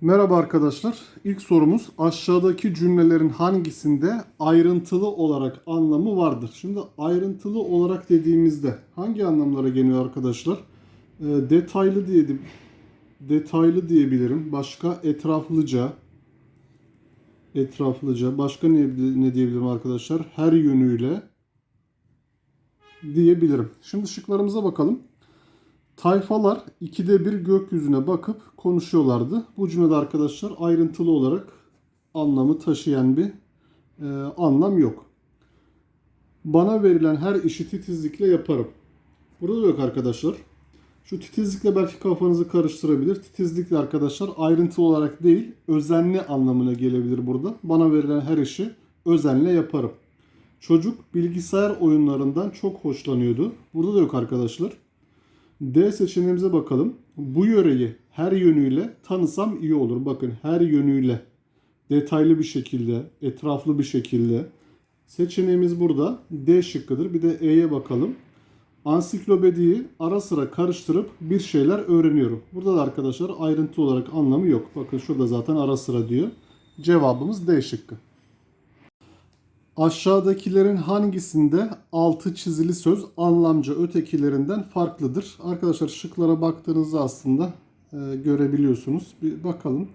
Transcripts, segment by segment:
Merhaba arkadaşlar. İlk sorumuz aşağıdaki cümlelerin hangisinde ayrıntılı olarak anlamı vardır? Şimdi ayrıntılı olarak dediğimizde hangi anlamlara geliyor arkadaşlar? Ee, detaylı diye detaylı diyebilirim. Başka etraflıca etraflıca. Başka ne, ne diyebilirim arkadaşlar? Her yönüyle diyebilirim. Şimdi şıklarımıza bakalım. Tayfalar ikide bir gökyüzüne bakıp konuşuyorlardı. Bu cümlede arkadaşlar ayrıntılı olarak anlamı taşıyan bir e, anlam yok. Bana verilen her işi titizlikle yaparım. Burada da yok arkadaşlar. Şu titizlikle belki kafanızı karıştırabilir. Titizlikle arkadaşlar ayrıntılı olarak değil, özenli anlamına gelebilir burada. Bana verilen her işi özenle yaparım. Çocuk bilgisayar oyunlarından çok hoşlanıyordu. Burada da yok arkadaşlar. D seçeneğimize bakalım. Bu yöreyi her yönüyle tanısam iyi olur. Bakın her yönüyle detaylı bir şekilde, etraflı bir şekilde. Seçeneğimiz burada. D şıkkıdır. Bir de E'ye bakalım. Ansiklopediyi ara sıra karıştırıp bir şeyler öğreniyorum. Burada da arkadaşlar ayrıntı olarak anlamı yok. Bakın şurada zaten ara sıra diyor. Cevabımız D şıkkı. Aşağıdakilerin hangisinde altı çizili söz anlamca ötekilerinden farklıdır? Arkadaşlar şıklara baktığınızda aslında e, görebiliyorsunuz. Bir bakalım.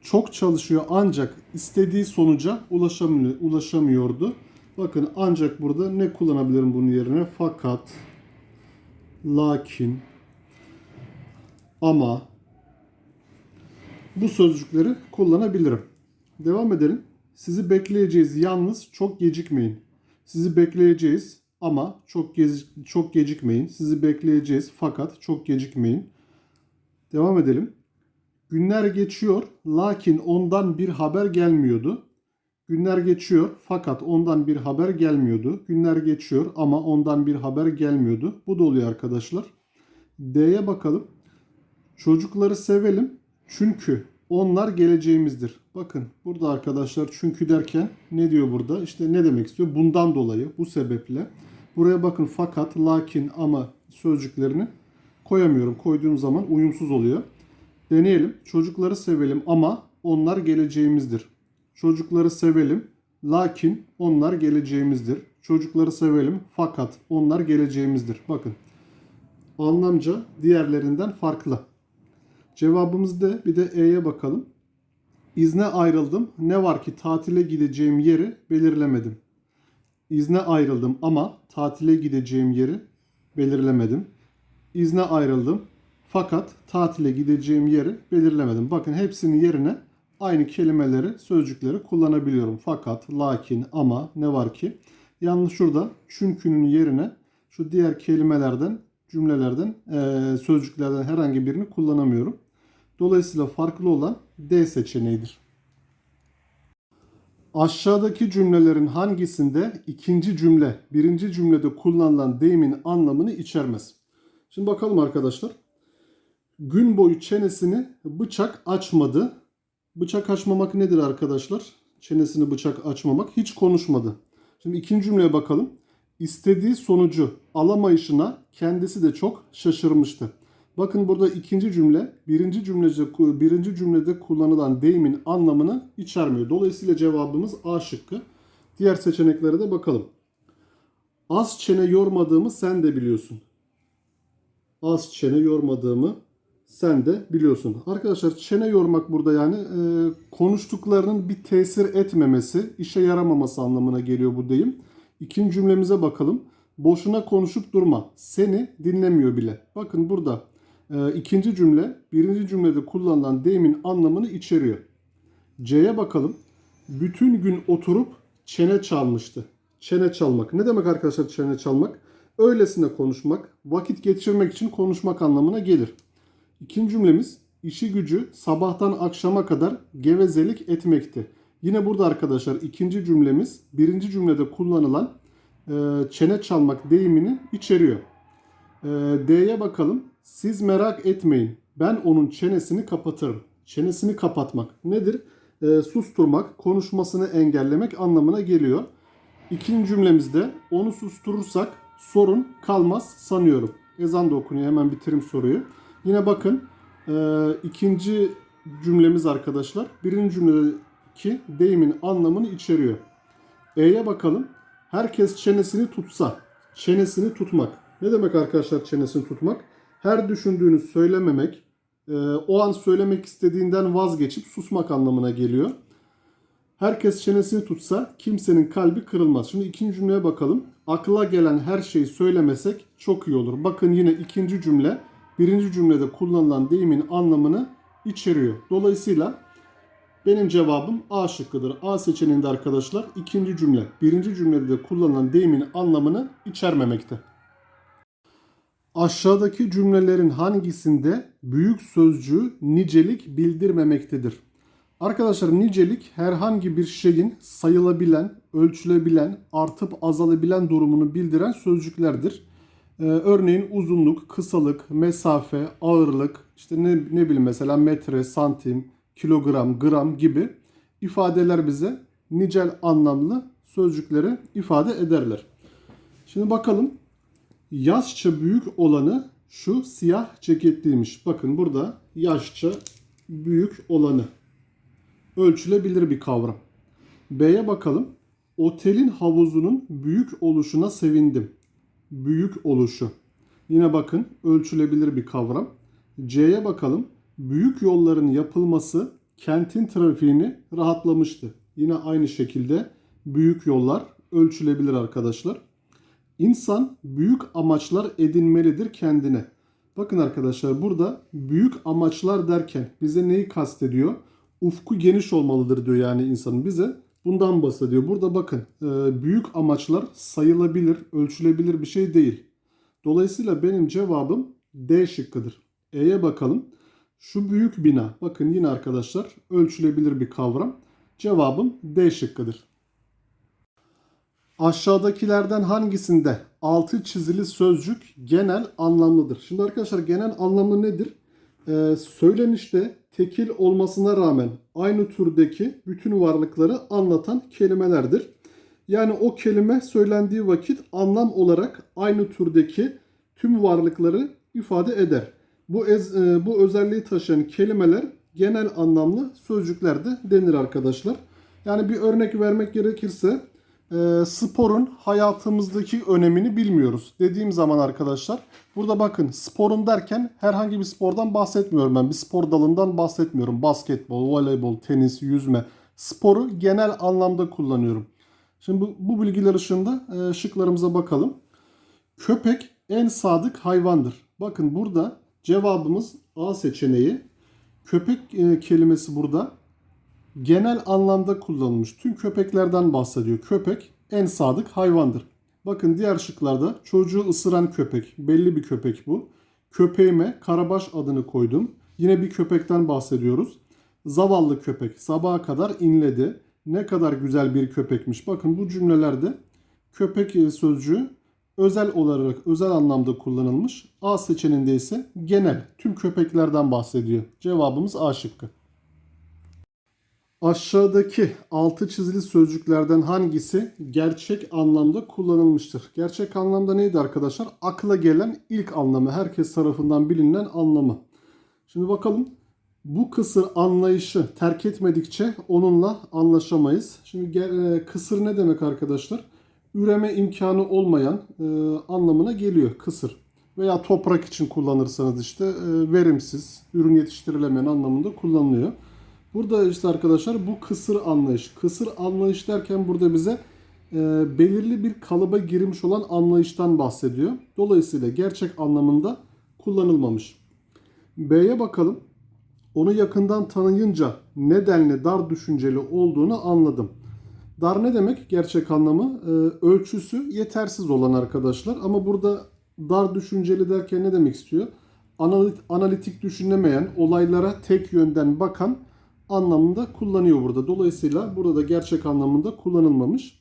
Çok çalışıyor ancak istediği sonuca ulaşamıyor, ulaşamıyordu. Bakın ancak burada ne kullanabilirim bunun yerine? Fakat, lakin, ama bu sözcükleri kullanabilirim. Devam edelim. Sizi bekleyeceğiz yalnız çok gecikmeyin. Sizi bekleyeceğiz ama çok gez çok gecikmeyin. Sizi bekleyeceğiz fakat çok gecikmeyin. Devam edelim. Günler geçiyor lakin ondan bir haber gelmiyordu. Günler geçiyor fakat ondan bir haber gelmiyordu. Günler geçiyor ama ondan bir haber gelmiyordu. Bu da oluyor arkadaşlar. D'ye bakalım. Çocukları sevelim çünkü onlar geleceğimizdir. Bakın burada arkadaşlar çünkü derken ne diyor burada? İşte ne demek istiyor? Bundan dolayı, bu sebeple. Buraya bakın fakat, lakin, ama sözcüklerini koyamıyorum. Koyduğum zaman uyumsuz oluyor. Deneyelim. Çocukları sevelim ama onlar geleceğimizdir. Çocukları sevelim lakin onlar geleceğimizdir. Çocukları sevelim fakat onlar geleceğimizdir. Bakın anlamca diğerlerinden farklı. Cevabımız D. Bir de E'ye bakalım. İzne ayrıldım. Ne var ki tatile gideceğim yeri belirlemedim. İzne ayrıldım ama tatile gideceğim yeri belirlemedim. İzne ayrıldım fakat tatile gideceğim yeri belirlemedim. Bakın hepsinin yerine aynı kelimeleri, sözcükleri kullanabiliyorum. Fakat, lakin, ama ne var ki? Yalnız şurada çünkünün yerine şu diğer kelimelerden, cümlelerden, sözcüklerden herhangi birini kullanamıyorum. Dolayısıyla farklı olan D seçeneğidir. Aşağıdaki cümlelerin hangisinde ikinci cümle birinci cümlede kullanılan deyimin anlamını içermez? Şimdi bakalım arkadaşlar. Gün boyu çenesini bıçak açmadı. Bıçak açmamak nedir arkadaşlar? Çenesini bıçak açmamak. Hiç konuşmadı. Şimdi ikinci cümleye bakalım. İstediği sonucu alamayışına kendisi de çok şaşırmıştı. Bakın burada ikinci cümle birinci cümlede birinci cümlede kullanılan deyimin anlamını içermiyor. Dolayısıyla cevabımız A şıkkı. Diğer seçeneklere de bakalım. Az çene yormadığımı sen de biliyorsun. Az çene yormadığımı sen de biliyorsun. Arkadaşlar çene yormak burada yani e, konuştuklarının bir tesir etmemesi, işe yaramaması anlamına geliyor bu deyim. İkinci cümlemize bakalım. Boşuna konuşup durma. Seni dinlemiyor bile. Bakın burada e, ikinci cümle birinci cümlede kullanılan deyimin anlamını içeriyor. C'ye bakalım. Bütün gün oturup çene çalmıştı. Çene çalmak. Ne demek arkadaşlar çene çalmak? Öylesine konuşmak, vakit geçirmek için konuşmak anlamına gelir. İkinci cümlemiz işi gücü sabahtan akşama kadar gevezelik etmekti. Yine burada arkadaşlar ikinci cümlemiz birinci cümlede kullanılan e, çene çalmak deyimini içeriyor. E, D'ye bakalım. Siz merak etmeyin. Ben onun çenesini kapatırım. Çenesini kapatmak nedir? E, susturmak, konuşmasını engellemek anlamına geliyor. İkinci cümlemizde onu susturursak sorun kalmaz sanıyorum. Ezan da okunuyor. Hemen bitirim soruyu. Yine bakın e, ikinci cümlemiz arkadaşlar birinci cümledeki deyimin anlamını içeriyor. E'ye bakalım. Herkes çenesini tutsa. Çenesini tutmak. Ne demek arkadaşlar çenesini tutmak? Her düşündüğünü söylememek, e, o an söylemek istediğinden vazgeçip susmak anlamına geliyor. Herkes çenesini tutsa kimsenin kalbi kırılmaz. Şimdi ikinci cümleye bakalım. Akla gelen her şeyi söylemesek çok iyi olur. Bakın yine ikinci cümle birinci cümlede kullanılan deyimin anlamını içeriyor. Dolayısıyla benim cevabım A şıkkıdır. A seçeneğinde arkadaşlar ikinci cümle. Birinci cümlede de kullanılan deyimin anlamını içermemekte. Aşağıdaki cümlelerin hangisinde büyük sözcüğü nicelik bildirmemektedir? Arkadaşlar nicelik herhangi bir şeyin sayılabilen, ölçülebilen, artıp azalabilen durumunu bildiren sözcüklerdir. Ee, örneğin uzunluk, kısalık, mesafe, ağırlık, işte ne, ne bileyim mesela metre, santim, kilogram, gram gibi ifadeler bize nicel anlamlı sözcükleri ifade ederler. Şimdi bakalım yaşça büyük olanı şu siyah ceketliymiş. Bakın burada yaşça büyük olanı ölçülebilir bir kavram. B'ye bakalım. Otelin havuzunun büyük oluşuna sevindim. Büyük oluşu. Yine bakın ölçülebilir bir kavram. C'ye bakalım. Büyük yolların yapılması kentin trafiğini rahatlamıştı. Yine aynı şekilde büyük yollar ölçülebilir arkadaşlar. İnsan büyük amaçlar edinmelidir kendine. Bakın arkadaşlar burada büyük amaçlar derken bize neyi kastediyor? Ufku geniş olmalıdır diyor yani insanın bize. Bundan bahsediyor. Burada bakın e, büyük amaçlar sayılabilir, ölçülebilir bir şey değil. Dolayısıyla benim cevabım D şıkkıdır. E'ye bakalım. Şu büyük bina. Bakın yine arkadaşlar ölçülebilir bir kavram. Cevabım D şıkkıdır. Aşağıdakilerden hangisinde altı çizili sözcük genel anlamlıdır? Şimdi arkadaşlar genel anlamı nedir? Ee, söylenişte tekil olmasına rağmen aynı türdeki bütün varlıkları anlatan kelimelerdir. Yani o kelime söylendiği vakit anlam olarak aynı türdeki tüm varlıkları ifade eder. Bu ez, e, bu özelliği taşıyan kelimeler genel anlamlı sözcükler de denir arkadaşlar. Yani bir örnek vermek gerekirse e, sporun hayatımızdaki önemini bilmiyoruz. Dediğim zaman arkadaşlar burada bakın sporun derken herhangi bir spordan bahsetmiyorum ben. Bir spor dalından bahsetmiyorum. Basketbol, voleybol, tenis, yüzme. Sporu genel anlamda kullanıyorum. Şimdi bu, bu bilgiler ışığında e, şıklarımıza bakalım. Köpek en sadık hayvandır. Bakın burada cevabımız A seçeneği. Köpek e, kelimesi burada genel anlamda kullanılmış. Tüm köpeklerden bahsediyor. Köpek en sadık hayvandır. Bakın diğer şıklarda çocuğu ısıran köpek. Belli bir köpek bu. Köpeğime Karabaş adını koydum. Yine bir köpekten bahsediyoruz. Zavallı köpek sabaha kadar inledi. Ne kadar güzel bir köpekmiş. Bakın bu cümlelerde köpek sözcüğü özel olarak özel anlamda kullanılmış. A seçeneğinde ise genel tüm köpeklerden bahsediyor. Cevabımız A şıkkı. Aşağıdaki altı çizili sözcüklerden hangisi gerçek anlamda kullanılmıştır? Gerçek anlamda neydi arkadaşlar? Akla gelen ilk anlamı, herkes tarafından bilinen anlamı. Şimdi bakalım bu kısır anlayışı terk etmedikçe onunla anlaşamayız. Şimdi e, kısır ne demek arkadaşlar? Üreme imkanı olmayan e, anlamına geliyor kısır. Veya toprak için kullanırsanız işte e, verimsiz, ürün yetiştirilemeyen anlamında kullanılıyor. Burada işte arkadaşlar bu kısır anlayış. Kısır anlayış derken burada bize e, belirli bir kalıba girmiş olan anlayıştan bahsediyor. Dolayısıyla gerçek anlamında kullanılmamış. B'ye bakalım. Onu yakından tanıyınca nedenli dar düşünceli olduğunu anladım. Dar ne demek? Gerçek anlamı e, ölçüsü yetersiz olan arkadaşlar. Ama burada dar düşünceli derken ne demek istiyor? Analitik düşünemeyen, olaylara tek yönden bakan anlamında kullanıyor burada. Dolayısıyla burada gerçek anlamında kullanılmamış.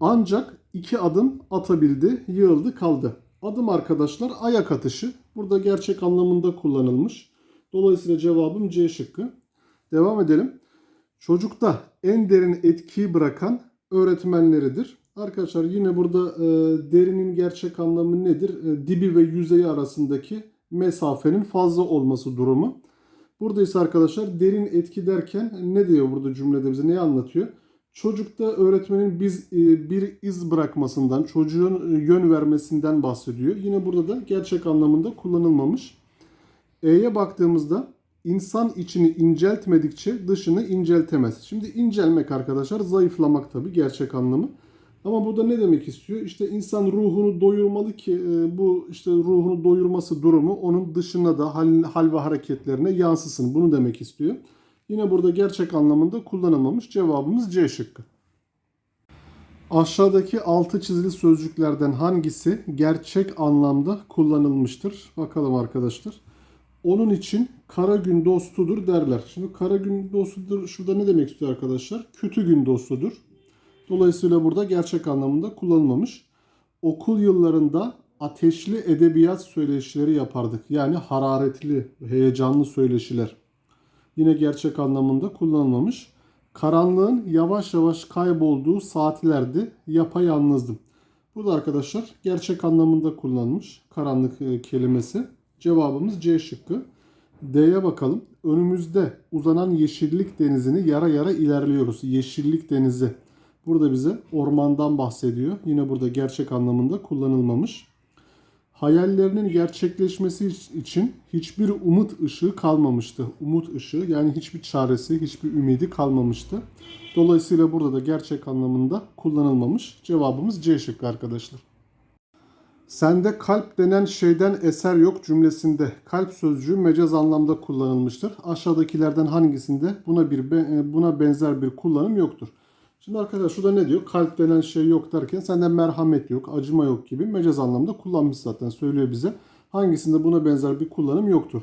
Ancak iki adım atabildi, yığıldı, kaldı. Adım arkadaşlar ayak atışı. Burada gerçek anlamında kullanılmış. Dolayısıyla cevabım C şıkkı. Devam edelim. Çocukta en derin etkiyi bırakan öğretmenleridir. Arkadaşlar yine burada e, derinin gerçek anlamı nedir? E, dibi ve yüzeyi arasındaki mesafenin fazla olması durumu. Burada ise arkadaşlar derin etki derken ne diyor burada cümlede bize neyi anlatıyor? Çocukta öğretmenin biz e, bir iz bırakmasından, çocuğun e, yön vermesinden bahsediyor. Yine burada da gerçek anlamında kullanılmamış. E'ye baktığımızda insan içini inceltmedikçe dışını inceltemez. Şimdi incelmek arkadaşlar zayıflamak tabi gerçek anlamı. Ama burada ne demek istiyor? İşte insan ruhunu doyurmalı ki e, bu işte ruhunu doyurması durumu onun dışına da hal, hal ve hareketlerine yansısın. Bunu demek istiyor. Yine burada gerçek anlamında kullanılmamış. Cevabımız C şıkkı. Aşağıdaki altı çizili sözcüklerden hangisi gerçek anlamda kullanılmıştır? Bakalım arkadaşlar. Onun için kara gün dostudur derler. Şimdi kara gün dostudur şurada ne demek istiyor arkadaşlar? Kötü gün dostudur. Dolayısıyla burada gerçek anlamında kullanılmamış. Okul yıllarında ateşli edebiyat söyleşileri yapardık. Yani hararetli, heyecanlı söyleşiler. Yine gerçek anlamında kullanılmamış. Karanlığın yavaş yavaş kaybolduğu saatlerdi. Yapayalnızdım. Burada arkadaşlar gerçek anlamında kullanılmış karanlık e, kelimesi. Cevabımız C şıkkı. D'ye bakalım. Önümüzde uzanan yeşillik denizini yara yara ilerliyoruz. Yeşillik denizi. Burada bize ormandan bahsediyor. Yine burada gerçek anlamında kullanılmamış. Hayallerinin gerçekleşmesi için hiçbir umut ışığı kalmamıştı. Umut ışığı yani hiçbir çaresi, hiçbir ümidi kalmamıştı. Dolayısıyla burada da gerçek anlamında kullanılmamış. Cevabımız C şıkkı arkadaşlar. Sende kalp denen şeyden eser yok cümlesinde kalp sözcüğü mecaz anlamda kullanılmıştır. Aşağıdakilerden hangisinde buna bir buna benzer bir kullanım yoktur? Şimdi arkadaşlar şurada ne diyor? Kalp denen şey yok derken sende merhamet yok, acıma yok gibi mecaz anlamda kullanmış zaten söylüyor bize. Hangisinde buna benzer bir kullanım yoktur?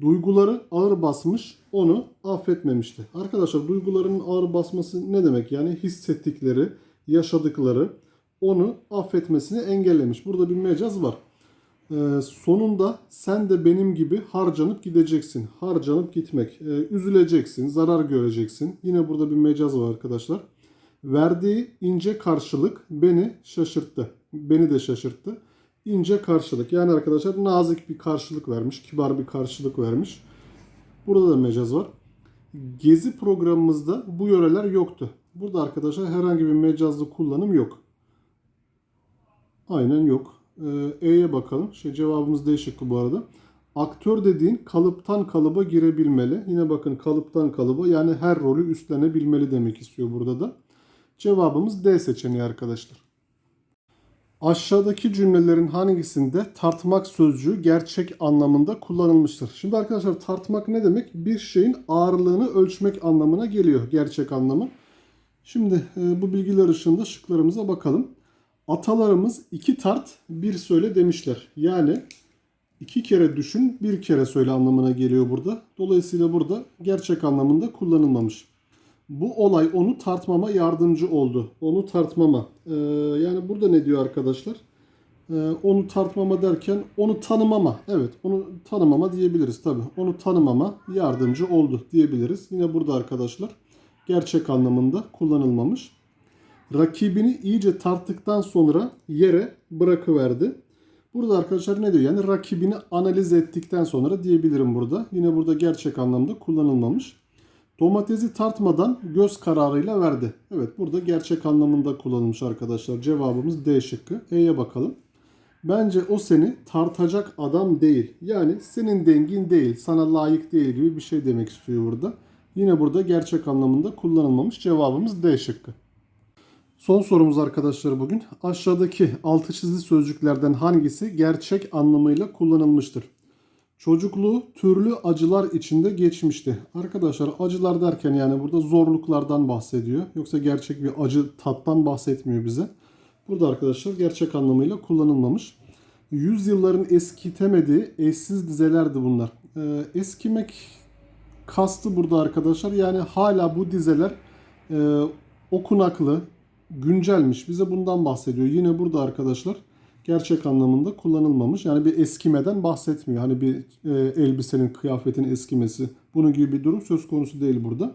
Duyguları ağır basmış, onu affetmemişti. Arkadaşlar duyguların ağır basması ne demek? Yani hissettikleri, yaşadıkları onu affetmesini engellemiş. Burada bir mecaz var. Ee, sonunda sen de benim gibi harcanıp gideceksin. Harcanıp gitmek. Ee, üzüleceksin, zarar göreceksin. Yine burada bir mecaz var arkadaşlar. Verdiği ince karşılık beni şaşırttı. Beni de şaşırttı. İnce karşılık. Yani arkadaşlar nazik bir karşılık vermiş. Kibar bir karşılık vermiş. Burada da mecaz var. Gezi programımızda bu yöreler yoktu. Burada arkadaşlar herhangi bir mecazlı kullanım yok. Aynen yok. Ee, E'ye bakalım. Şey cevabımız D şıkkı bu arada. Aktör dediğin kalıptan kalıba girebilmeli. Yine bakın kalıptan kalıba yani her rolü üstlenebilmeli demek istiyor burada da. Cevabımız D seçeneği arkadaşlar. Aşağıdaki cümlelerin hangisinde tartmak sözcüğü gerçek anlamında kullanılmıştır? Şimdi arkadaşlar tartmak ne demek? Bir şeyin ağırlığını ölçmek anlamına geliyor gerçek anlamı. Şimdi e, bu bilgiler ışığında şıklarımıza bakalım. Atalarımız iki tart bir söyle demişler. Yani iki kere düşün bir kere söyle anlamına geliyor burada. Dolayısıyla burada gerçek anlamında kullanılmamış. Bu olay onu tartmama yardımcı oldu. Onu tartmama. Ee, yani burada ne diyor arkadaşlar? Ee, onu tartmama derken onu tanımama. Evet onu tanımama diyebiliriz tabi. Onu tanımama yardımcı oldu diyebiliriz. Yine burada arkadaşlar gerçek anlamında kullanılmamış. Rakibini iyice tarttıktan sonra yere bırakıverdi. Burada arkadaşlar ne diyor? Yani rakibini analiz ettikten sonra diyebilirim burada. Yine burada gerçek anlamda kullanılmamış. Domatesi tartmadan göz kararıyla verdi. Evet burada gerçek anlamında kullanılmış arkadaşlar. Cevabımız D şıkkı. E'ye bakalım. Bence o seni tartacak adam değil. Yani senin dengin değil, sana layık değil gibi bir şey demek istiyor burada. Yine burada gerçek anlamında kullanılmamış. Cevabımız D şıkkı. Son sorumuz arkadaşlar bugün. Aşağıdaki altı çizili sözcüklerden hangisi gerçek anlamıyla kullanılmıştır? Çocukluğu türlü acılar içinde geçmişti. Arkadaşlar acılar derken yani burada zorluklardan bahsediyor. Yoksa gerçek bir acı tattan bahsetmiyor bize. Burada arkadaşlar gerçek anlamıyla kullanılmamış. Yüzyılların eskitemediği eşsiz dizelerdi bunlar. Ee, eskimek kastı burada arkadaşlar. Yani hala bu dizeler e, okunaklı, güncelmiş. Bize bundan bahsediyor. Yine burada arkadaşlar gerçek anlamında kullanılmamış. Yani bir eskimeden bahsetmiyor. Hani bir e, elbisenin, kıyafetin eskimesi. Bunun gibi bir durum söz konusu değil burada.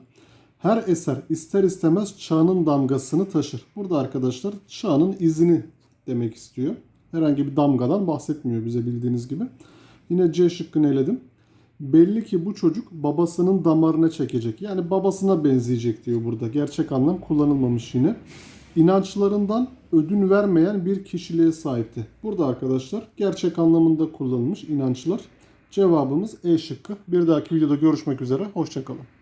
Her eser ister istemez çağının damgasını taşır. Burada arkadaşlar çağının izini demek istiyor. Herhangi bir damgadan bahsetmiyor bize bildiğiniz gibi. Yine C şıkkını eledim. Belli ki bu çocuk babasının damarına çekecek. Yani babasına benzeyecek diyor burada. Gerçek anlam kullanılmamış yine. İnançlarından ödün vermeyen bir kişiliğe sahipti. Burada arkadaşlar gerçek anlamında kullanılmış inançlar. Cevabımız E şıkkı. Bir dahaki videoda görüşmek üzere. Hoşçakalın.